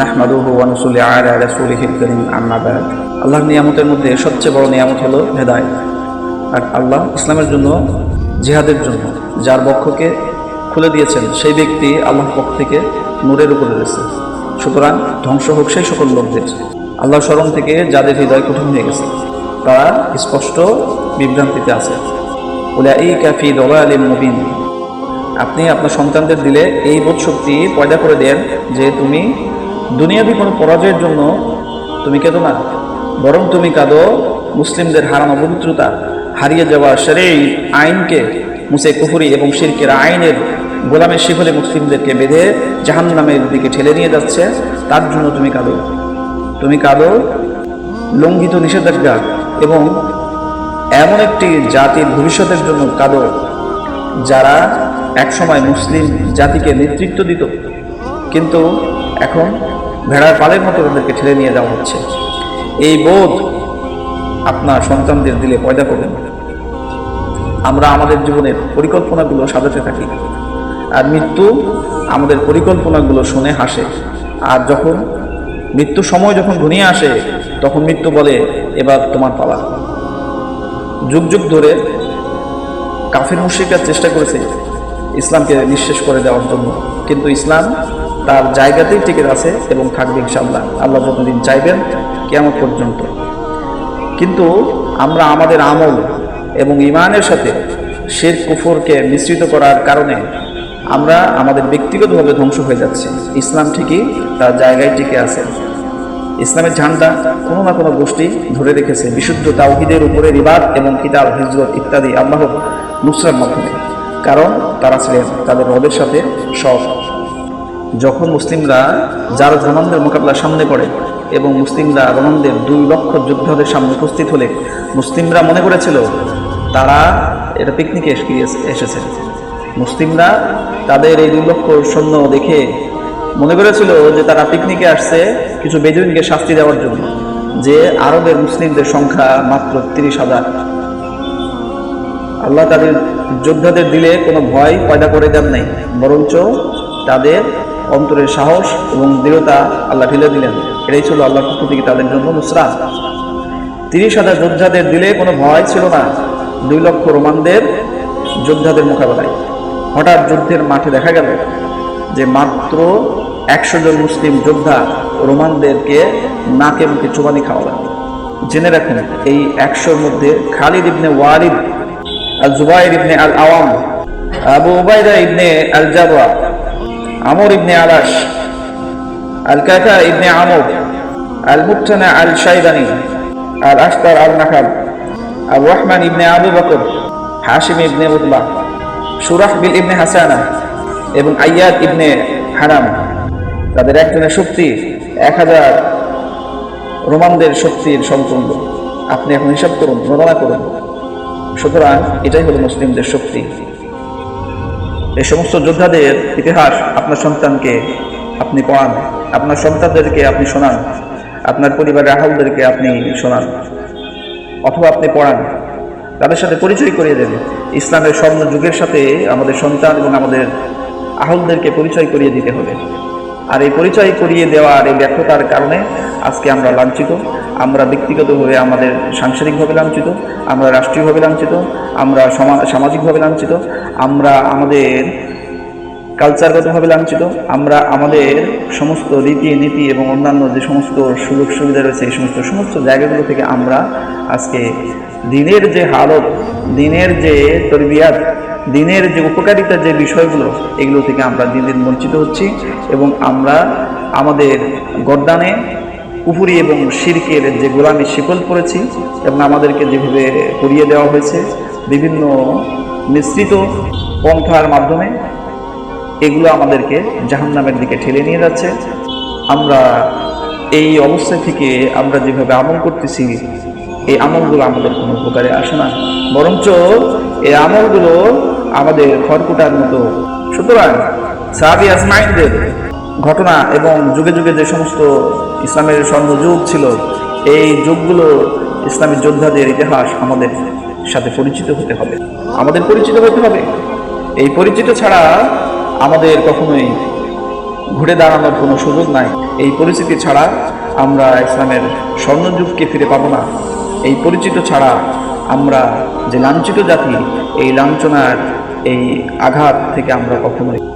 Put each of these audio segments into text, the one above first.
নাহমাদুহু ওয়া নুসাল্লি আলা রাসূলিহিল কারীম, আম্মা বাদ। আল্লাহর নিয়ামতের মধ্যে সবচেয়ে বড় নিয়ামত হলো হেদায়েত। আর আল্লাহ ইসলামের জন্য, জিহাদের জন্য যার বক্ষকে খুলে দিয়েছেন, সেই ব্যক্তি আল্লাহর পক্ষ থেকে নূরের উপরে রয়েছে। সুতরাং ধ্বংস হোক সেই সকল লোকদের। আল্লাহ স্মরণ থেকে যাদের হৃদয় কঠিন হয়ে গেছে, তারা স্পষ্ট বিভ্রান্তিতে আছে। এই কাফি দলা আলী মুবিন। আপনি আপনার সন্তানদের দিলে এই বোধ শক্তি পয়দা করে দেন যে তুমি দুনিয়াবি কোনো পরাজয়ের জন্য তুমি কেঁদো না, বরং তুমি কাঁদো। মুসলিমদের হারানো পবিত্রতা হারিয়ে যাওয়া সেই আইনকে মুসে কুহুরি এবং শিরকের আইনের গোলামের শিখলে মুসলিমদেরকে বেঁধে জাহান নামের দিকে ঠেলে নিয়ে যাচ্ছে, তার জন্য তুমি কাঁদো। তুমি কাঁদো লঙ্ঘিত নিষেধাজ্ঞা এবং এমন একটি জাতির ভবিষ্যতের জন্য কাঁদো, যারা একসময় মুসলিম জাতিকে নেতৃত্ব দিত। কিন্তু এখন ভেড়ার পালের মতো তাদেরকে ঠেলে নিয়ে যাওয়া হচ্ছে। এই বোধ আপনার সন্তানদের দিলে পয়দা করবেন আমরা আমাদের জীবনের পরিকল্পনাগুলো সাজাতে থাকি। আর মৃত্যু আমাদের পরিকল্পনাগুলো শুনে হাসে। আর যখন মৃত্যু সময় যখন ঘনিয়ে আসে, তখন মৃত্যু বলে, এবার তোমার পালা। যুগ যুগ ধরে কাফির মুশ্রিকরা চেষ্টা করেছে ইসলামকে নিঃশেষ করে দেওয়ার জন্য। কিন্তু ইসলাম তার জায়গাতেই টিকে আছে এবং থাকবে ইনশাল্লাহ আল্লাহ যতদিন চাইবেন কেমন পর্যন্ত। কিন্তু আমরা আমাদের আমল এবং ইমানের সাথে শের কুফরকে মিশ্রিত করার কারণে আমরা আমাদের ব্যক্তিগতভাবে ধ্বংস হয়ে যাচ্ছি। ইসলাম ঠিকই তার জায়গায় টিকে আছে। ইসলামের ঝান্ডা কোনো না কোনো গোষ্ঠী ধরে রেখেছে। বিশুদ্ধ তাওহিদের উপরে রিবাদ এবং কিতাব, হিজরত ইত্যাদি আল্লাহর নুসরার মাধ্যমে। কারণ তারা ছিলেন তাদের রবের সাথে সব যখন মুসলিমরা যারা রোমানদের মোকাবেলার সামনে পড়ে এবং মুসলিমরা রোমানদের দুই লক্ষ যোদ্ধাদের সামনে উপস্থিত হলে মুসলিমরা মনে করেছিল, তারা এটা পিকনিকে এসেছে। মুসলিমরা তাদের এই দুই লক্ষ সৈন্য দেখে মনে করেছিল যে তারা পিকনিকে আসছে কিছু বেদুইনকে শাস্তি দেওয়ার জন্য, যে আরবের মুসলিমদের সংখ্যা মাত্র তিরিশ হাজার। আল্লাহ তাদের যোদ্ধাদের দিলে কোনো ভয় পয়দা করে দেন নাই, বরঞ্চ তাদের অন্তরের সাহস এবং দৃঢ়তা আল্লাহ ঢেলে দিলেন। এটাই ছিল আল্লাহর পক্ষ থেকে তাদের জন্য নুসরাত। তিরিশ হাজার যোদ্ধাদের দিলে কোনো ভয় ছিল না। দুই লক্ষ রোমানদের যোদ্ধাদের মোকাবেলায়। হঠাৎ যুদ্ধের মাঠে দেখা গেল যে মাত্র একশো জন মুসলিম যোদ্ধা রোমানদেরকে নাকে মুখে চুবানি খাওয়াবে জেনে রাখুন, এই একশোর মধ্যে খালিদ ইবনে ওয়ারিদ আল জুবাইর ইবনে আল আওয়াম আবু উবাইদা ইবনে আল জাবা আমর ইবনে আলাস আল কাকা ইবনে আমর আল মুক্তানা আল শাইবানি আল আখতার আল নাকাব Abu Rahman Ibn Abu Bakr, Hashim Ibn Utba, সুরাহ বিল ইবনে হাসানা এবং আয়াদ ইবনে হারাম তাদের একজনের শক্তি এক হাজার রোমানদের শক্তির সম্পূর্ণ। আপনি এখন হিসাব করুন, গণনা করুন। সুতরাং এটাই হলো মুসলিমদের শক্তি। এই সমস্ত যোদ্ধাদের ইতিহাস আপনার সন্তানকে আপনি পড়ান, আপনার সন্তানদেরকে আপনি শোনান, আপনার পরিবারের আহলদেরকে আপনি শোনান, অথবা আপনি পড়ান, তাদের সাথে পরিচয় করিয়ে দেন ইসলামের স্বর্ণ যুগের সাথে আমাদের সন্তান এবং আমাদের আহলদেরকে পরিচয় করিয়ে দিতে হবে। আর এই পরিচয় করিয়ে দেওয়ার এই ব্যর্থতার কারণে আজকে আমরা লাঞ্ছিত। আমরা ব্যক্তিগতভাবে আমাদের সাংসারিকভাবে লাঞ্ছিত, আমরা রাষ্ট্রীয়ভাবে লাঞ্ছিত, আমরা সামাজিকভাবে লাঞ্ছিত, আমরা আমাদের কালচারগতভাবে লাঞ্ছিত, আমরা আমাদের সমস্ত রীতি নীতি এবং অন্যান্য যে সমস্ত সুযোগ সুবিধা রয়েছে, এই সমস্ত সমস্ত জায়গাগুলো থেকে আমরা আজকে দিনের যে হালত, দিনের যে তরবিয়াত, দিনের যে উপকারিতার যে বিষয়গুলো, এগুলো থেকে আমরা দিন দিন বঞ্চিত হচ্ছি এবং আমরা আমাদের গরদানে কুপুরি এবং শিরকের যে গোলামি শিকল পড়েছি এবং আমাদেরকে যেভাবে পড়িয়ে দেওয়া হয়েছে, বিভিন্ন মিশ্রিত পন্থার মাধ্যমে এগুলো আমাদেরকে জাহান্নামের দিকে ঠেলে নিয়ে যাচ্ছে। আমরা এই অবস্থা থেকে আমরা যেভাবে আমল করতেছি, এই আমলগুলো আমাদের কোনো উপকারে আসে না। বরঞ্চ এই আমলগুলো আমাদের খড়কুটার মতো। সুতরাং সাহাবি আসমাইনদের ঘটনা এবং যুগে যুগে যে সমস্ত ইসলামের স্বর্ণযুগ ছিল, এই যুগগুলো ইসলামের যোদ্ধাদের ইতিহাস আমাদের সাথে পরিচিত হতে হবে। আমাদের পরিচিত হতে হবে। এই পরিচিত ছাড়া আমাদের কখনোই ঘুরে দাঁড়ানোর কোনো সুযোগ নাই। এই পরিস্থিতি ছাড়া আমরা ইসলামের স্বর্ণযুগকে ফিরে পাবো না। এই পরিচিত ছাড়া আমরা যে লাঞ্ছিত জাতি, এই লাঞ্ছনার এই আঘাত থেকে আমরা কখনোই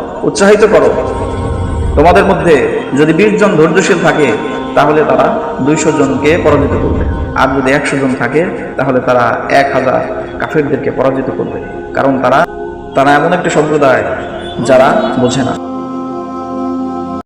উৎসাহিত করো। তোমাদের মধ্যে যদি বিশ জন ধৈর্যশীল থাকে, তাহলে তারা দুইশো জনকে পরাজিত করবে। আর যদি একশো জন থাকে, তাহলে তারা এক হাজার কাফেরদেরকে পরাজিত করবে। কারণ তারা তারা এমন একটি সম্প্রদায় যারা বোঝে না।